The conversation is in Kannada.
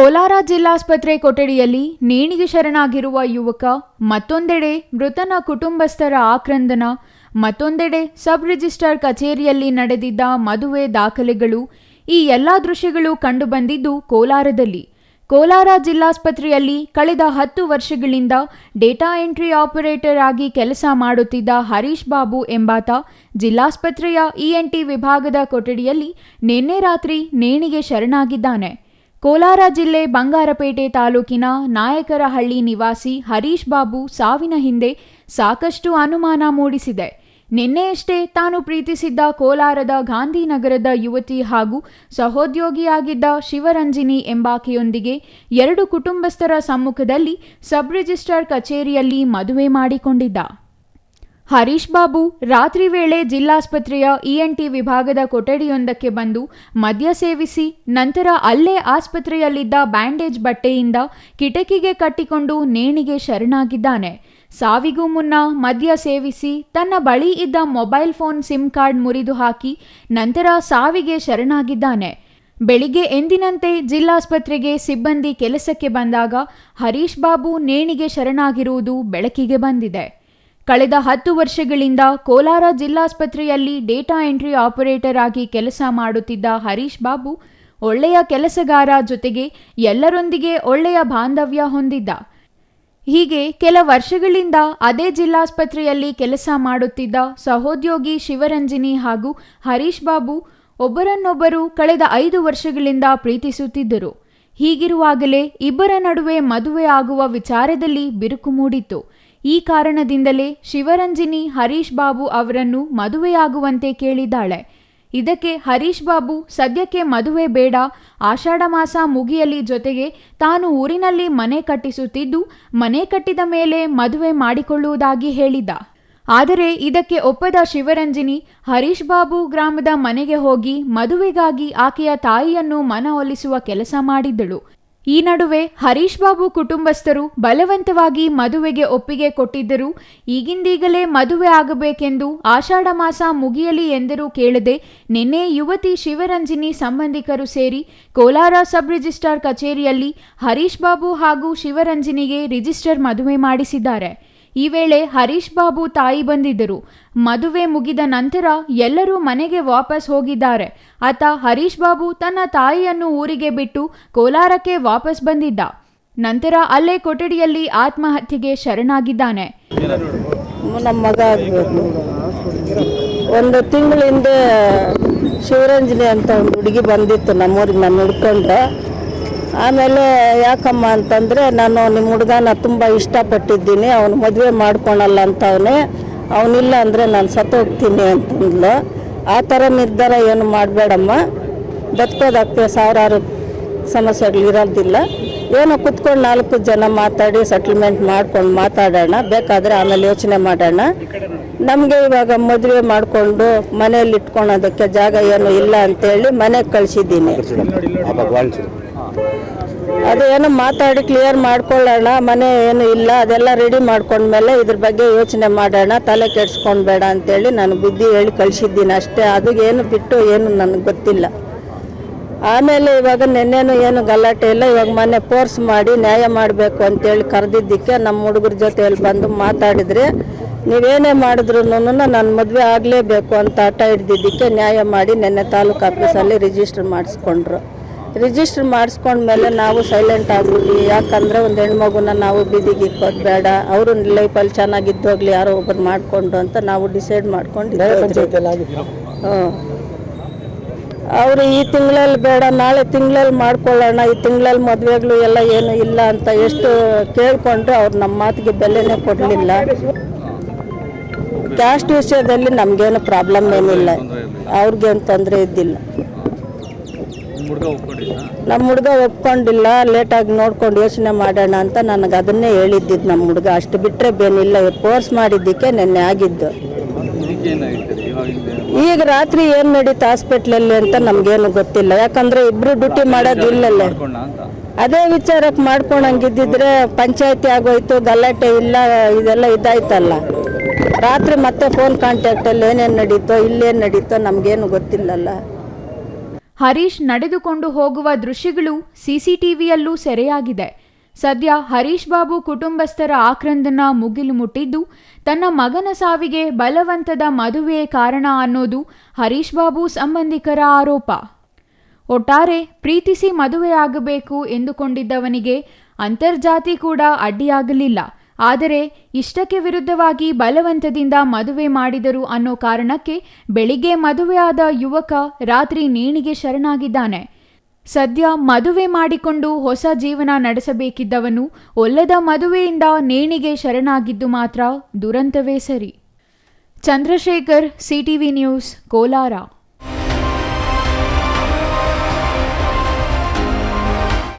ಕೋಲಾರ ಜಿಲ್ಲಾಸ್ಪತ್ರೆ ಕೊಠಡಿಯಲ್ಲಿ ನೇಣಿಗೆ ಶರಣಾಗಿರುವ ಯುವಕ, ಮತ್ತೊಂದೆಡೆ ಮೃತನ ಕುಟುಂಬಸ್ಥರ ಆಕ್ರಂದನ, ಮತ್ತೊಂದೆಡೆ ಸಬ್ ರಿಜಿಸ್ಟ್ರಾರ್ ಕಚೇರಿಯಲ್ಲಿ ನಡೆದಿದ್ದ ಮದುವೆ ದಾಖಲೆಗಳು ಈ ಎಲ್ಲ ದೃಶ್ಯಗಳು ಕಂಡುಬಂದಿದ್ದು ಕೋಲಾರದಲ್ಲಿ. ಕೋಲಾರ ಜಿಲ್ಲಾಸ್ಪತ್ರೆಯಲ್ಲಿ ಕಳೆದ ಹತ್ತು ವರ್ಷಗಳಿಂದ ಡೇಟಾ ಎಂಟ್ರಿ ಆಪರೇಟರ್ ಆಗಿ ಕೆಲಸ ಮಾಡುತ್ತಿದ್ದ ಹರೀಶ್ ಬಾಬು ಎಂಬಾತ ಜಿಲ್ಲಾಸ್ಪತ್ರೆಯ ಇಎನ್ಟಿ ವಿಭಾಗದ ಕೊಠಡಿಯಲ್ಲಿ ನಿನ್ನೆ ರಾತ್ರಿ ನೇಣಿಗೆ ಶರಣಾಗಿದ್ದಾನೆ. ಕೋಲಾರ ಜಿಲ್ಲೆ ಬಂಗಾರಪೇಟೆ ತಾಲೂಕಿನ ನಾಯಕರಹಳ್ಳಿ ನಿವಾಸಿ ಹರೀಶ್ ಬಾಬು ಸಾವಿನ ಹಿಂದೆ ಸಾಕಷ್ಟು ಅನುಮಾನ ಮೂಡಿಸಿದೆ. ನಿನ್ನೆಯಷ್ಟೇ ತಾನು ಪ್ರೀತಿಸಿದ್ದ ಕೋಲಾರದ ಗಾಂಧಿನಗರದ ಯುವತಿ ಹಾಗೂ ಸಹೋದ್ಯೋಗಿಯಾಗಿದ್ದ ಶಿವರಂಜಿನಿ ಎಂಬಾಕೆಯೊಂದಿಗೆ ಎರಡು ಕುಟುಂಬಸ್ಥರ ಸಮ್ಮುಖದಲ್ಲಿ ಸಬ್ ರಿಜಿಸ್ಟ್ರಾರ್ ಕಚೇರಿಯಲ್ಲಿ ಮದುವೆ ಮಾಡಿಕೊಂಡಿದ್ದ. ಹರೀಶ್ ಬಾಬು ರಾತ್ರಿ ವೇಳೆ ಜಿಲ್ಲಾಸ್ಪತ್ರೆಯ ಇಎನ್ಟಿ ವಿಭಾಗದ ಕೊಠಡಿಯೊಂದಕ್ಕೆ ಬಂದು ಮದ್ಯ ಸೇವಿಸಿ ನಂತರ ಅಲ್ಲೇ ಆಸ್ಪತ್ರೆಯಲ್ಲಿದ್ದ ಬ್ಯಾಂಡೇಜ್ ಬಟ್ಟೆಯಿಂದ ಕಿಟಕಿಗೆ ಕಟ್ಟಿಕೊಂಡು ನೇಣಿಗೆ ಶರಣಾಗಿದ್ದಾನೆ. ಸಾವಿಗೂ ಮುನ್ನ ಮದ್ಯ ಸೇವಿಸಿ ತನ್ನ ಬಳಿ ಇದ್ದ ಮೊಬೈಲ್ ಫೋನ್ ಸಿಮ್ ಕಾರ್ಡ್ ಮುರಿದು ಹಾಕಿ ನಂತರ ಸಾವಿಗೆ ಶರಣಾಗಿದ್ದಾನೆ. ಬೆಳಿಗ್ಗೆ ಎಂದಿನಂತೆ ಜಿಲ್ಲಾಸ್ಪತ್ರೆಗೆ ಸಿಬ್ಬಂದಿ ಕೆಲಸಕ್ಕೆ ಬಂದಾಗ ಹರೀಶ್ ಬಾಬು ನೇಣಿಗೆ ಶರಣಾಗಿರುವುದು ಬೆಳಕಿಗೆ ಬಂದಿದೆ. ಕಳೆದ ಹತ್ತು ವರ್ಷಗಳಿಂದ ಕೋಲಾರ ಜಿಲ್ಲಾಸ್ಪತ್ರೆಯಲ್ಲಿ ಡೇಟಾ ಎಂಟ್ರಿ ಆಪರೇಟರ್ ಆಗಿ ಕೆಲಸ ಮಾಡುತ್ತಿದ್ದ ಹರೀಶ್ ಬಾಬು ಒಳ್ಳೆಯ ಕೆಲಸಗಾರ ಜೊತೆಗೆ ಎಲ್ಲರೊಂದಿಗೆ ಒಳ್ಳೆಯ ಬಾಂಧವ್ಯ ಹೊಂದಿದ್ದ. ಹೀಗೆ ಕೆಲ ವರ್ಷಗಳಿಂದ ಅದೇ ಜಿಲ್ಲಾಸ್ಪತ್ರೆಯಲ್ಲಿ ಕೆಲಸ ಮಾಡುತ್ತಿದ್ದ ಸಹೋದ್ಯೋಗಿ ಶಿವರಂಜಿನಿ ಹಾಗೂ ಹರೀಶ್ ಬಾಬು ಒಬ್ಬರನ್ನೊಬ್ಬರು ಕಳೆದ ಐದು ವರ್ಷಗಳಿಂದ ಪ್ರೀತಿಸುತ್ತಿದ್ದರು. ಹೀಗಿರುವಾಗಲೇ ಇಬ್ಬರ ನಡುವೆ ಮದುವೆ ಆಗುವ ವಿಚಾರದಲ್ಲಿ ಬಿರುಕು ಮೂಡಿತ್ತು. ಈ ಕಾರಣದಿಂದಲೇ ಶಿವರಂಜಿನಿ ಹರೀಶ್ ಬಾಬು ಅವರನ್ನು ಮದುವೆಯಾಗುವಂತೆ ಕೇಳಿದ್ದಾಳೆ. ಇದಕ್ಕೆ ಹರೀಶ್ ಬಾಬು ಸದ್ಯಕ್ಕೆ ಮದುವೆ ಬೇಡ. ಆಷಾಢ ಮಾಸ ಮುಗಿಯಲಿ ಜೊತೆಗೆ ತಾನು ಊರಿನಲ್ಲಿ ಮನೆ ಕಟ್ಟಿಸುತ್ತಿದ್ದು, ಮನೆ ಕಟ್ಟಿದ ಮೇಲೆ ಮದುವೆ ಮಾಡಿಕೊಳ್ಳುವುದಾಗಿ ಹೇಳಿದ್ದ ಆದರೆ ಇದಕ್ಕೆ ಒಪ್ಪದ ಶಿವರಂಜಿನಿ, ಹರೀಶ್ ಬಾಬು ಗ್ರಾಮದ ಮನೆಗೆ ಹೋಗಿ ಮದುವೆಗಾಗಿ ಆಕೆಯ ತಾಯಿಯನ್ನು ಮನವೊಲಿಸುವ ಕೆಲಸ ಮಾಡಿದ್ದಳು. ಈ ನಡುವೆ ಹರೀಶ್ ಬಾಬು ಕುಟುಂಬಸ್ಥರು ಬಲವಂತವಾಗಿ ಮದುವೆಗೆ ಒಪ್ಪಿಗೆ ಕೊಟ್ಟಿದ್ದರು. ಈಗಿಂದೀಗಲೇ ಮದುವೆ ಆಗಬೇಕೆಂದು ಆಷಾಢ ಮಾಸ ಮುಗಿಯಲಿ ಎಂದರೂ ಕೇಳದೆ ನಿನ್ನೆ ಯುವತಿ ಶಿವರಂಜಿನಿ ಸಂಬಂಧಿಕರು ಸೇರಿ ಕೋಲಾರ ಸಬ್ ರಿಜಿಸ್ಟ್ರಾರ್ ಕಚೇರಿಯಲ್ಲಿ ಹರೀಶ್ ಬಾಬು ಹಾಗೂ ಶಿವರಂಜಿನಿಗೆ ರಿಜಿಸ್ಟರ್ ಮದುವೆ ಮಾಡಿಸಿದ್ದಾರೆ. ಈ ವೇಳೆ ಹರೀಶ್ ಬಾಬು ತಾಯಿ ಬಂದಿದ್ದರು. ಮದುವೆ ಮುಗಿದ ನಂತರ ಎಲ್ಲರೂ ಮನೆಗೆ ವಾಪಸ್ ಹೋಗಿದ್ದಾರೆ. ಆತ ಹರೀಶ್ ಬಾಬು ತನ್ನ ತಾಯಿಯನ್ನು ಊರಿಗೆ ಬಿಟ್ಟು ಕೋಲಾರಕ್ಕೆ ವಾಪಸ್ ಬಂದಿದ್ದ. ನಂತರ ಅಲ್ಲೇ ಕೊಠಡಿಯಲ್ಲಿ ಆತ್ಮಹತ್ಯೆಗೆ ಶರಣಾಗಿದ್ದಾನೆ. ನಮ್ಮ ಮಗ ಒಂದು ತಿಂಗಳ ಹಿಂದೆ ಶಿವರಂಜನಿ ಅಂತ ಒಂದು ಹುಡುಗಿ ಬಂದಿತ್ತು ನಮ್ಮೂರಿಗೆ ನಾನು ಹುಡ್ಕೊಂಡ್ರೆ. ಆಮೇಲೆ ಯಾಕಮ್ಮ ಅಂತಂದರೆ ನಾನು ನಿಮ್ಮ ಹುಡುಗನ ತುಂಬ ಇಷ್ಟಪಟ್ಟಿದ್ದೀನಿ, ಅವನು ಮದುವೆ ಮಾಡ್ಕೊಳಲ್ಲ ಅಂತವನೇ. ಅವನಿಲ್ಲ ಅಂದರೆ ನಾನು ಸತ್ತೋಗ್ತೀನಿ ಅಂತಂದ್ಲು. ಆ ಥರ ನಿರ್ಧಾರ ಏನು ಮಾಡಬೇಡಮ್ಮ. ಬದುಕೋದಕ್ಕೆ ಸಾವಿರಾರು ಸಮಸ್ಯೆಗಳು ಇರೋದಿಲ್ಲ. ಏನೋ ಕುತ್ಕೊಂಡು ನಾಲ್ಕು ಜನ ಮಾತಾಡಿ ಸೆಟ್ಲ್ಮೆಂಟ್ ಮಾಡ್ಕೊಂಡು ಮಾತಾಡೋಣ. ಬೇಕಾದರೆ ಆಮೇಲೆ ಯೋಚನೆ ಮಾಡೋಣ. ನಮಗೆ ಇವಾಗ ಮದುವೆ ಮಾಡಿಕೊಂಡು ಮನೇಲಿ ಇಟ್ಕೊಳೋದಕ್ಕೆ ಜಾಗ ಏನು ಇಲ್ಲ ಅಂತೇಳಿ ಮನೆಗೆ ಕಳಿಸಿದ್ದೀನಿ. ಅದೇನೋ ಮಾತಾಡಿ ಕ್ಲಿಯರ್ ಮಾಡ್ಕೊಳ್ಳೋಣ, ಮನೆ ಏನು ಇಲ್ಲ, ಅದೆಲ್ಲ ರೆಡಿ ಮಾಡ್ಕೊಂಡ್ಮೇಲೆ ಇದ್ರ ಬಗ್ಗೆ ಯೋಚನೆ ಮಾಡೋಣ, ತಲೆ ಕೆಡ್ಸ್ಕೊಂಡ್ಬೇಡ ಅಂತೇಳಿ ನಾನು ಬುದ್ಧಿ ಹೇಳಿ ಕಳಿಸಿದ್ದೀನಿ ಅಷ್ಟೇ. ಅದು ಏನು ಬಿಟ್ಟು ಏನು ನನಗೆ ಗೊತ್ತಿಲ್ಲ. ಆಮೇಲೆ ಇವಾಗ ನೆನ್ನೆನೂ ಏನು ಗಲಾಟೆ ಇಲ್ಲ, ಇವಾಗ ಮೊನ್ನೆ ಫೋರ್ಸ್ ಮಾಡಿ ನ್ಯಾಯ ಮಾಡಬೇಕು ಅಂತೇಳಿ ಕರೆದಿದ್ದಕ್ಕೆ ನಮ್ಮ ಹುಡುಗರ ಜೊತೆಯಲ್ಲಿ ಬಂದು ಮಾತಾಡಿದರೆ, ನೀವೇನೇ ಮಾಡಿದ್ರು ನನ್ನ ಮದುವೆ ಆಗಲೇಬೇಕು ಅಂತ ಹಠ ಹಿಡ್ದಿದ್ದಕ್ಕೆ ನ್ಯಾಯ ಮಾಡಿ ನೆನ್ನೆ ತಾಲೂಕು ಆಫೀಸಲ್ಲಿ ರಿಜಿಸ್ಟರ್ ಮಾಡಿಸ್ಕೊಂಡ್ರು. ರಿಜಿಸ್ಟರ್ ಮಾಡಿಸ್ಕೊಂಡ್ಮೇಲೆ ನಾವು ಸೈಲೆಂಟ್ ಆಗ್ಬಿಟ್ಟು ಯಾಕಂದರೆ ಒಂದು ಹೆಣ್ಮಗುನ ನಾವು ಬೀದಿಗೆ ಇಕ್ಕೋದು ಬೇಡ. ಅವರು ಲೈಫಲ್ಲಿ ಚೆನ್ನಾಗಿದ್ದೋಗ್ಲಿ ಯಾರೋ ಒಬ್ಬರು ಮಾಡಿಕೊಂಡು ಅಂತ ನಾವು ಡಿಸೈಡ್ ಮಾಡ್ಕೊಂಡು ಹ್ಞೂ ಅವರು ಈ ತಿಂಗಳಲ್ಲಿ ಬೇಡ ನಾಳೆ ತಿಂಗಳಲ್ಲಿ ಮಾಡ್ಕೊಳ್ಳೋಣ ಈ ತಿಂಗಳಲ್ಲಿ ಮದುವೆಗಳು ಎಲ್ಲ ಏನು ಇಲ್ಲ ಅಂತ ಎಷ್ಟು ಕೇಳಿಕೊಂಡ್ರೆ ಅವ್ರು ನಮ್ಮ ಮಾತಿಗೆ ಬೆಲೆನೇ ಕೊಡಲಿಲ್ಲ. ಕ್ಯಾಸ್ಟ್ ವಿಷಯದಲ್ಲಿ ನಮಗೇನು ಪ್ರಾಬ್ಲಮ್ ಏನಿಲ್ಲ. ಅವ್ರಿಗೇನು ತೊಂದರೆ ಇದ್ದಿಲ್ಲ. ನಮ್ಮ ಹುಡುಗ ಒಪ್ಕೊಂಡಿಲ್ಲ, ಲೇಟಾಗಿ ನೋಡ್ಕೊಂಡು ಯೋಚನೆ ಮಾಡೋಣ ಅಂತ ನನಗೆ ಅದನ್ನೇ ಹೇಳಿದ್ದಿದ್ದು ನಮ್ಮ ಹುಡುಗ. ಅಷ್ಟು ಬಿಟ್ಟರೆ ಬೇನಿಲ್ಲ ಫೋರ್ಸ್ ಮಾಡಿದ್ದಕ್ಕೆ ನೆನ್ನೆ ಆಗಿದ್ದು. ಈಗ ರಾತ್ರಿ ಏನು ನಡೀತು ಹಾಸ್ಪಿಟ್ಲಲ್ಲಿ ಅಂತ ನಮಗೇನು ಗೊತ್ತಿಲ್ಲ. ಯಾಕಂದ್ರೆ ಇಬ್ರು ಡ್ಯೂಟಿ ಮಾಡೋದು ಅದೇ ವಿಚಾರಕ್ಕೆ ಮಾಡ್ಕೊಂಡಂಗಿದ್ದಿದ್ರೆ ಪಂಚಾಯತಿ ಆಗೋಯ್ತು, ಗಲಾಟೆ ಇಲ್ಲ, ಇದೆಲ್ಲ ಇದಾಯ್ತಲ್ಲ. ರಾತ್ರಿ ಮತ್ತೆ ಫೋನ್ ಕಾಂಟ್ಯಾಕ್ಟಲ್ಲಿ ಏನೇನು ನಡೀತೋ, ಇಲ್ಲೇನು ನಡೀತೋ ನಮಗೇನು ಗೊತ್ತಿಲ್ಲಲ್ಲ. ಹರೀಶ್ ನಡೆದುಕೊಂಡು ಹೋಗುವ ದೃಶ್ಯಗಳು ಸಿಸಿಟಿವಿಯಲ್ಲೂ ಸೆರೆಯಾಗಿದೆ. ಸದ್ಯ ಹರೀಶ್ ಬಾಬು ಕುಟುಂಬಸ್ಥರ ಆಕ್ರಂದನ ಮುಗಿಲು ಮುಟ್ಟಿದ್ದು, ತನ್ನ ಮಗನ ಸಾವಿಗೆ ಬಲವಂತದ ಮದುವೆಯೇ ಕಾರಣ ಅನ್ನೋದು ಹರೀಶ್ ಬಾಬು ಸಂಬಂಧಿಕರ ಆರೋಪ. ಒಟ್ಟಾರೆ ಪ್ರೀತಿಸಿ ಮದುವೆಯಾಗಬೇಕು ಎಂದುಕೊಂಡಿದ್ದವನಿಗೆ ಅಂತರ್ಜಾತಿ ಕೂಡ ಅಡ್ಡಿಯಾಗಲಿಲ್ಲ. ಆದರೆ ಇಷ್ಟಕ್ಕೆ ವಿರುದ್ಧವಾಗಿ ಬಲವಂತದಿಂದ ಮದುವೆ ಮಾಡಿದರು ಅನ್ನೋ ಕಾರಣಕ್ಕೆ ಬೆಳಿಗ್ಗೆ ಮದುವೆಯಾದ ಯುವಕ ರಾತ್ರಿ ನೇಣಿಗೆ ಶರಣಾಗಿದ್ದಾನೆ. ಸದ್ಯ ಮದುವೆ ಮಾಡಿಕೊಂಡು ಹೊಸ ಜೀವನ ನಡೆಸಬೇಕಿದ್ದವನು ಒಲ್ಲದ ಮದುವೆಯಿಂದ ನೇಣಿಗೆ ಶರಣಾಗಿದ್ದು ಮಾತ್ರ ದುರಂತವೇ ಸರಿ. Chandrashekhar, CTV news, Kolar.